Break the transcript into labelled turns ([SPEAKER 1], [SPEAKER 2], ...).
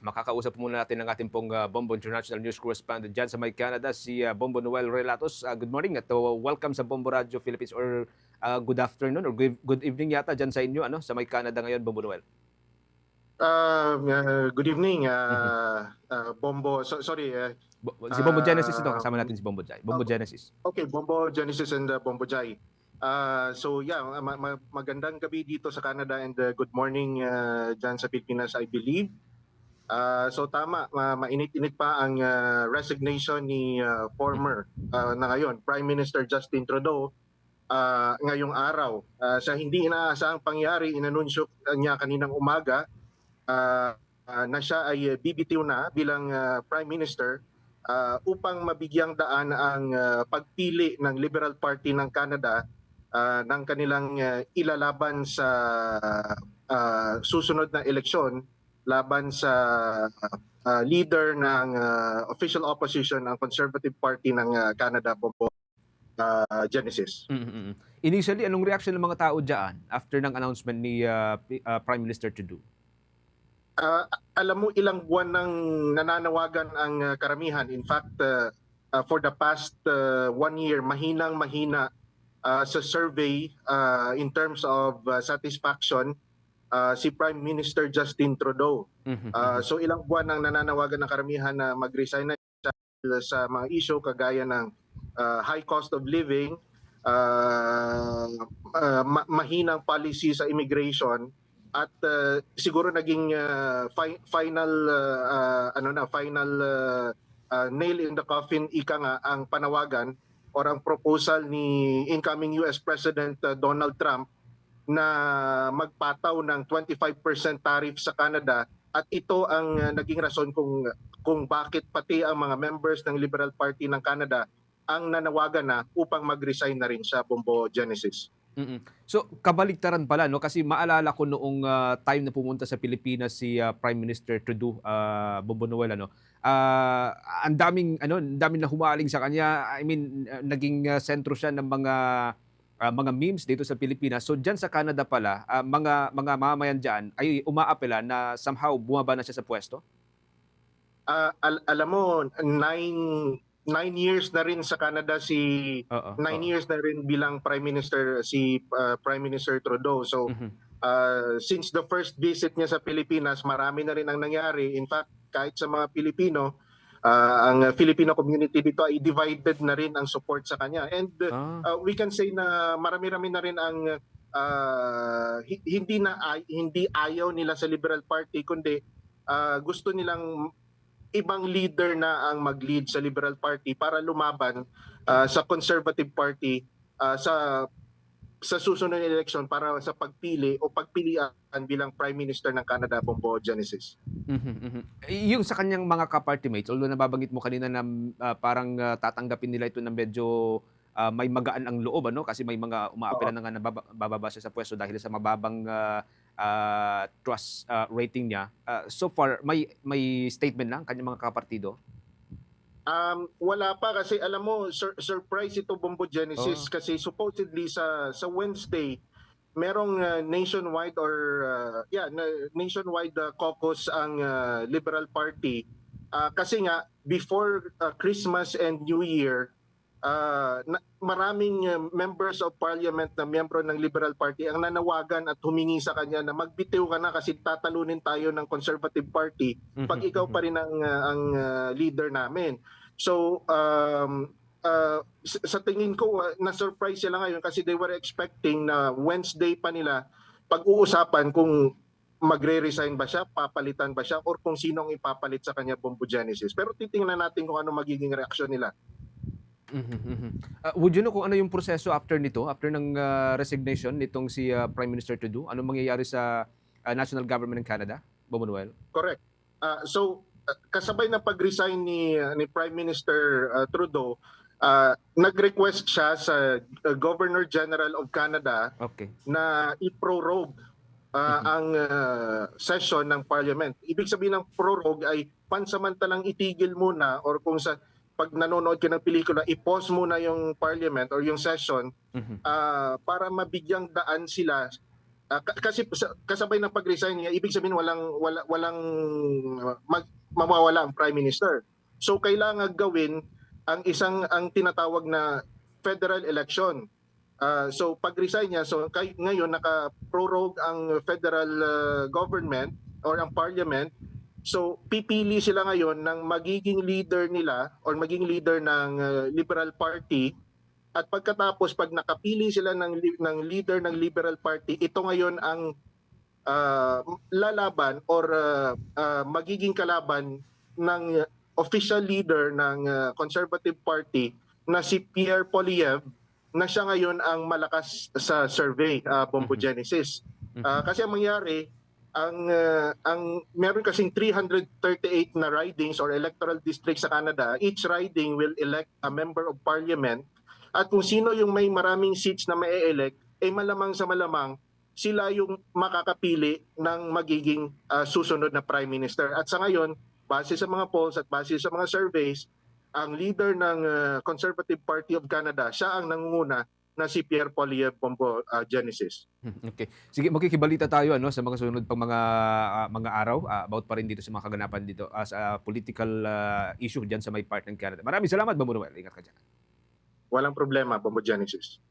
[SPEAKER 1] Makakausap muna natin ang ating pong uh, Bombo International News Correspondent dyan sa May Canada, si uh, Bombo Noel Relatos. Uh, good morning at uh, welcome sa Bombo Radio Philippines or uh, good afternoon or good, good evening yata dyan sa inyo ano, sa May Canada ngayon, Bombo Noel.
[SPEAKER 2] Uh, uh, good evening, uh, uh, Bombo. So, sorry, uh,
[SPEAKER 1] si Bombo Genesis ito, kasama natin si Bombo Jai. Bombo
[SPEAKER 2] okay.
[SPEAKER 1] Genesis.
[SPEAKER 2] okay, Bombo Genesis and uh, Bombo Jai. Uh, so yeah, ma- ma- magandang gabi dito sa Canada and uh, good morning uh, dyan sa Pilipinas, I believe. Uh, so tama, ma- mainit-init pa ang uh, resignation ni uh, former uh, na ngayon, Prime Minister Justin Trudeau uh, ngayong araw. Uh, sa hindi inaasahang pangyari, inanunsyo niya kaninang umaga uh, uh, na siya ay bibitiw na bilang uh, Prime Minister uh, upang mabigyang daan ang uh, pagpili ng Liberal Party ng Canada uh, ng kanilang uh, ilalaban sa uh, susunod na eleksyon laban sa uh, leader ng uh, official opposition ng Conservative Party ng uh, Canada, Bobo uh, Genesis.
[SPEAKER 1] Mm-mm. Initially, anong reaction ng mga tao dyan after ng announcement ni uh, uh, Prime Minister do?
[SPEAKER 2] Uh, alam mo ilang buwan nang nananawagan ang uh, karamihan. In fact, uh, uh, for the past uh, one year, mahinang mahina uh, sa survey uh, in terms of uh, satisfaction uh, si Prime Minister Justin Trudeau. Uh, so ilang buwan nang nananawagan ng karamihan na mag-resign na siya sa mga issue kagaya ng uh, high cost of living, uh, uh, ma- mahinang policy sa immigration at uh, siguro naging uh, fi- final uh, uh, ano na final uh, uh, nail in the coffin ika nga ang panawagan or ang proposal ni incoming US President uh, Donald Trump na magpataw ng 25% tariff sa Canada at ito ang uh, naging rason kung kung bakit pati ang mga members ng Liberal Party ng Canada ang nanawagan na upang mag-resign na rin sa Bombo Genesis.
[SPEAKER 1] Mm-mm. So, kabaligtaran pala, no? Kasi maalala ko noong ah, time na pumunta sa Pilipinas si ah, Prime Minister Trudeau, uh, Bobo Noel, ano? Ah, ang daming, ano, ang daming na humaling sa kanya. I mean, ah, naging ah, sentro siya ng mga ah, mga memes dito sa Pilipinas. So, dyan sa Canada pala, ah, mga mga mamamayan dyan ay umaapela na somehow bumaba na siya sa pwesto?
[SPEAKER 2] Ah, al- alam mo, nine, nine years na rin sa Canada si
[SPEAKER 1] Oo.
[SPEAKER 2] nine
[SPEAKER 1] oo.
[SPEAKER 2] years na rin bilang Prime Minister si uh, Prime Minister Trudeau. So
[SPEAKER 1] Mhm.
[SPEAKER 2] uh, since the first visit niya sa Pilipinas, marami na rin ang nangyari. In fact, kahit sa mga Pilipino, uh, ang Filipino community dito ay divided na rin ang support sa kanya. And uh,
[SPEAKER 1] Ah.
[SPEAKER 2] uh, we can say na marami-rami na rin ang uh, hi- hindi na ay- hindi ayaw nila sa Liberal Party kundi uh, gusto nilang ibang leader na ang mag-lead sa Liberal Party para lumaban uh, sa Conservative Party uh, sa sa susunod na election para sa pagpili o pagpilian bilang Prime Minister ng Canada, Bombo Genesis.
[SPEAKER 1] Mhm, mhm. Eh, Yung sa kanyang mga ka-party mates, although nababanggit mo kanina na ah, parang ah, tatanggapin nila ito ng medyo ah, may magaan ang loob, ano? Kasi may mga umaapela na nga na baba- bababa siya sa pwesto dahil sa mababang ah, ah, trust ah, rating niya. Ah, so far, may may statement na ang kanyang mga kapartido?
[SPEAKER 2] Um, wala pa kasi alam mo sur- surprise ito Bombo Genesis
[SPEAKER 1] Oh.
[SPEAKER 2] kasi supposedly sa sa Wednesday merong uh, nationwide or uh, yeah na- nationwide uh, caucus ang uh, Liberal Party Uh, kasi nga before uh, Christmas and New Year uh, na- maraming uh, members of parliament na miyembro ng Liberal Party ang nanawagan at humingi sa kanya na magbitiw ka na kasi tatalunin tayo ng Conservative Party pag ikaw pa rin ang, uh, ang uh, leader namin. So, um, uh, sa tingin ko, uh, na-surprise sila ngayon kasi they were expecting na Wednesday pa nila pag-uusapan kung magre-resign ba siya, papalitan ba siya, or kung sino ang ipapalit sa kanya Bombo Genesis. Pero titingnan natin kung ano magiging reaksyon nila.
[SPEAKER 1] Mhm, mhm. Ah, would you know kung ano yung proseso after nito, after ng ah, resignation nitong si ah, Prime Minister Trudeau? Anong mangyayari sa ah, national government ng Canada? Bobo Noel?
[SPEAKER 2] Correct. Uh, so, uh, kasabay ng pag-resign ni, uh, ni Prime Minister uh, Trudeau, uh, nag-request siya sa uh, Governor General of Canada
[SPEAKER 1] Okay.
[SPEAKER 2] na i-prorogue uh,
[SPEAKER 1] Mhm.
[SPEAKER 2] ang uh, session ng parliament. Ibig sabihin ng prorogue ay pansamantalang itigil muna or kung sa pag nanonood ka ng pelikula, i-pause muna yung parliament or yung session
[SPEAKER 1] Mhm.
[SPEAKER 2] uh, para mabigyang daan sila ka- kasi sa- kasabay ng pag-resign niya, ibig sabihin walang wala, walang uh, mag, mawawala ang prime minister. So kailangan gawin ang isang ang tinatawag na federal election. Ah, so pag-resign niya, so kay, ngayon naka-prorogue ang federal ah, government or ang parliament. So pipili sila ngayon ng magiging leader nila or magiging leader ng ah, Liberal Party at pagkatapos pag nakapili sila ng ng leader ng Liberal Party, ito ngayon ang ah, lalaban or ah, ah, magiging kalaban ng official leader ng ah, Conservative Party na si Pierre Polyev na siya ngayon ang malakas sa survey uh, Bombo
[SPEAKER 1] Mhm.
[SPEAKER 2] Genesis.
[SPEAKER 1] Mhm.
[SPEAKER 2] Ah, kasi ang mangyari ang ah, ang meron kasing 338 na ridings or electoral districts sa Canada. Each riding will elect a member of parliament at kung sino yung may maraming seats na mai-elect, eh malamang sa malamang sila yung makakapili ng magiging ah, susunod na prime minister. At sa ngayon, base sa mga polls at base sa mga surveys, ang leader ng ah, Conservative Party of Canada, siya ang nangunguna na si Pierre Poilievre Bombo ah, Genesis.
[SPEAKER 1] Hmm, Okay. Sige, magkikibalita tayo ano sa mga sunod pang mga ah, mga araw ah, about pa rin dito sa mga kaganapan dito as a political ah, issue diyan sa may part ng Canada. Maraming salamat, Bamunuel. Ingat ka diyan.
[SPEAKER 2] Walang problema, Bombo Genesis.